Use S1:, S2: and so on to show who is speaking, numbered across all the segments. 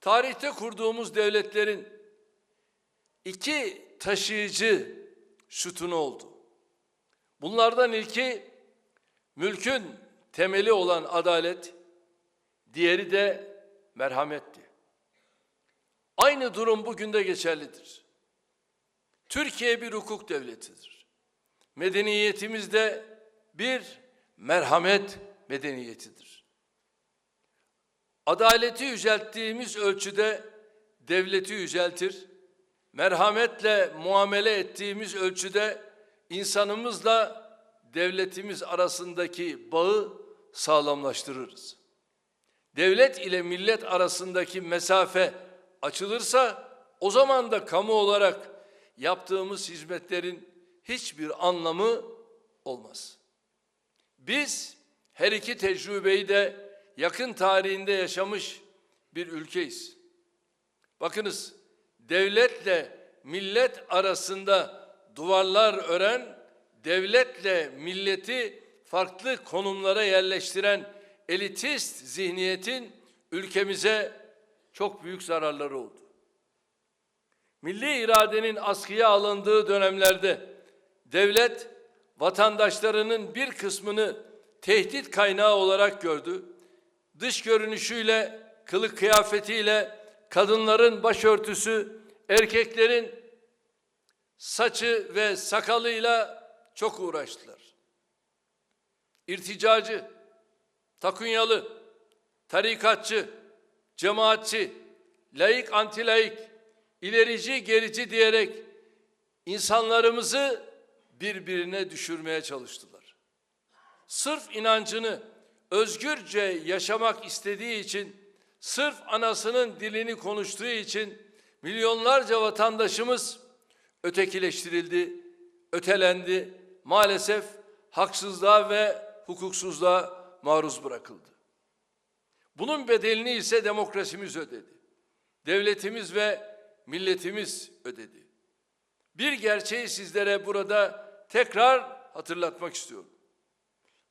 S1: Tarihte kurduğumuz devletlerin iki taşıyıcı sütunu oldu. Bunlardan ilki mülkün temeli olan adalet, diğeri de merhametti. Aynı durum bugün de geçerlidir. Türkiye bir hukuk devletidir. Medeniyetimiz de bir merhamet medeniyetidir. Adaleti yücelttiğimiz ölçüde devleti yüceltir, merhametle muamele ettiğimiz ölçüde insanımızla devletimiz arasındaki bağı sağlamlaştırırız. Devlet ile millet arasındaki mesafe açılırsa o zaman da kamu olarak yaptığımız hizmetlerin hiçbir anlamı olmaz. Biz her iki tecrübeyi de yakın tarihinde yaşamış bir ülkeyiz. Bakınız devletle millet arasında duvarlar ören, devletle milleti farklı konumlara yerleştiren elitist zihniyetin ülkemize çok büyük zararları oldu. Milli iradenin askıya alındığı dönemlerde devlet vatandaşlarının bir kısmını tehdit kaynağı olarak gördü. Dış görünüşüyle, kılık kıyafetiyle, kadınların başörtüsü, erkeklerin saçı ve sakalıyla çok uğraştılar. İrticacı, takunyalı, tarikatçı, cemaatçi, laik antilaik, ilerici gerici diyerek insanlarımızı birbirine düşürmeye çalıştılar. Sırf inancını özgürce yaşamak istediği için, sırf anasının dilini konuştuğu için milyonlarca vatandaşımız ötekileştirildi, ötelendi, maalesef haksızlığa ve hukuksuzluğa maruz bırakıldı. Bunun bedelini ise demokrasimiz ödedi. Devletimiz ve milletimiz ödedi. Bir gerçeği sizlere burada tekrar hatırlatmak istiyorum.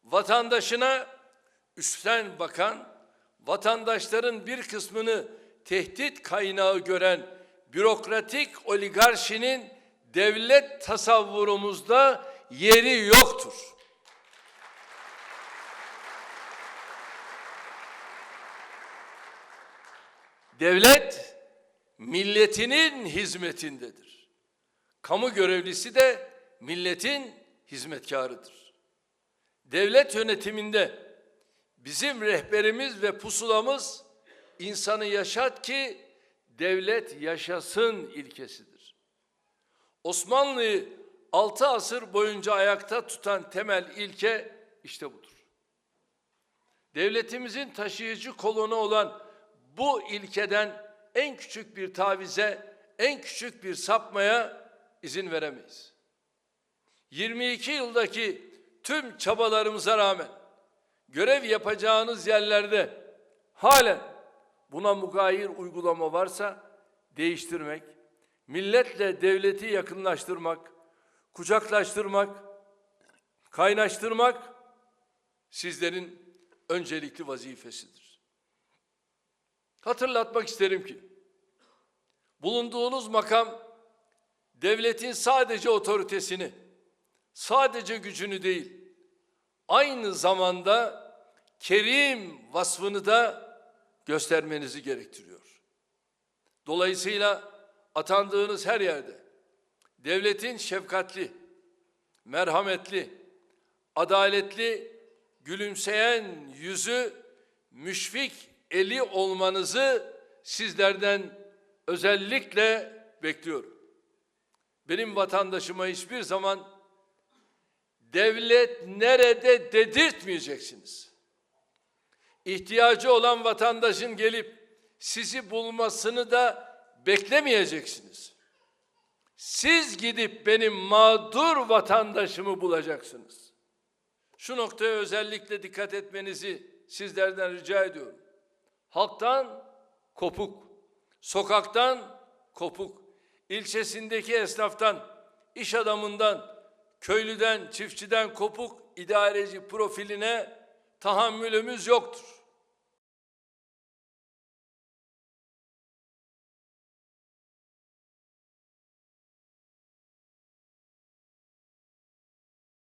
S1: Vatandaşına üstten bakan, vatandaşların bir kısmını tehdit kaynağı gören bürokratik oligarşinin devlet tasavvurumuzda yeri yoktur. Devlet milletinin hizmetindedir. Kamu görevlisi de milletin hizmetkarıdır. Devlet yönetiminde bizim rehberimiz ve pusulamız insanı yaşat ki devlet yaşasın ilkesidir. Osmanlı'yı altı asır boyunca ayakta tutan temel ilke işte budur. Devletimizin taşıyıcı kolonu olan bu ilkeden en küçük bir tavize, en küçük bir sapmaya izin veremeyiz. 22 yıldaki tüm çabalarımıza rağmen görev yapacağınız yerlerde halen buna mugayir uygulama varsa değiştirmek, milletle devleti yakınlaştırmak, kucaklaştırmak, kaynaştırmak sizlerin öncelikli vazifesidir. Hatırlatmak isterim ki bulunduğunuz makam devletin sadece otoritesini, sadece gücünü değil, aynı zamanda kerim vasfını da göstermenizi gerektiriyor. Dolayısıyla atandığınız her yerde devletin şefkatli, merhametli, adaletli, gülümseyen yüzü, müşfik eli olmanızı sizlerden özellikle bekliyorum. Benim vatandaşıma hiçbir zaman devlet nerede dedirtmeyeceksiniz. İhtiyacı olan vatandaşın gelip sizi bulmasını da beklemeyeceksiniz. Siz gidip benim mağdur vatandaşımı bulacaksınız. Şu noktaya özellikle dikkat etmenizi sizlerden rica ediyorum. Halktan kopuk, sokaktan kopuk, ilçesindeki esnaftan, iş adamından, köylüden, çiftçiden kopuk idareci profiline tahammülümüz yoktur.